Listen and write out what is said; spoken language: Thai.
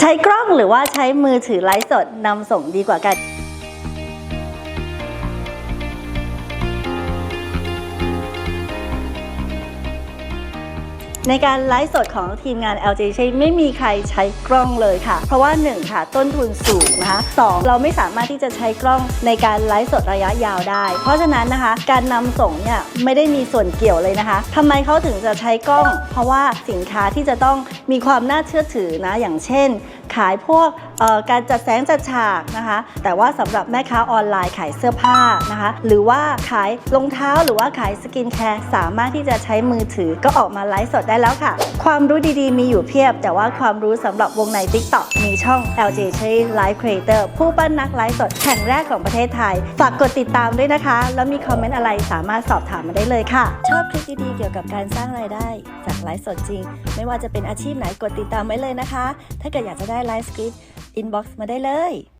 ใช้กล้องหรือว่าใช้มือถือไลฟ์สดนำส่งดีกว่ากัน ในการไลฟ์สดของทีมงาน LG ใช้ไม่มีใครใช้กล้องเลยค่ะ เพราะว่า 1 ค่ะ ต้นทุนสูงนะคะ 2 เราไม่สามารถที่จะใช้กล้องในการไลฟ์สดระยะยาวได้ เพราะฉะนั้นนะคะ การนำส่งเนี่ยไม่ได้มีส่วนเกี่ยวเลยนะคะทำไมเขาถึงจะใช้กล้อง เพราะว่าสินค้าที่จะต้องมีความน่าเชื่อถือนะอย่างเช่น ขายพวกการจัดแสงจัดฉากนะคะ แต่ว่าสำหรับแม่ค้าออนไลน์ขายเสื้อผ้านะคะ หรือว่าขายรองเท้าหรือว่าขายสกินแคร์สามารถที่จะใช้มือถือก็ออกมาไลฟ์สดได้แล้วค่ะ ความรู้ดีๆ มีอยู่เพียบ แต่ว่าความรู้สำหรับวงใน TikTok มีช่อง LJ ใช้ Live Creator ผู้ปั้นนักไลฟ์สดแห่งแรกของประเทศไทย ฝากกดติดตามด้วยนะคะ แล้วมีคอมเมนต์อะไรสามารถสอบถามมาได้เลยค่ะ ชอบคลิปดีๆเกี่ยวกับการสร้างรายได้ จากไลฟ์สดจริง ไม่ว่าจะเป็นอาชีพไหนกดติดตามไว้เลยนะคะ ถ้าเกิดอยากจะได้ไลฟ์สคริปต์อินบ็อกซ์มาได้เลย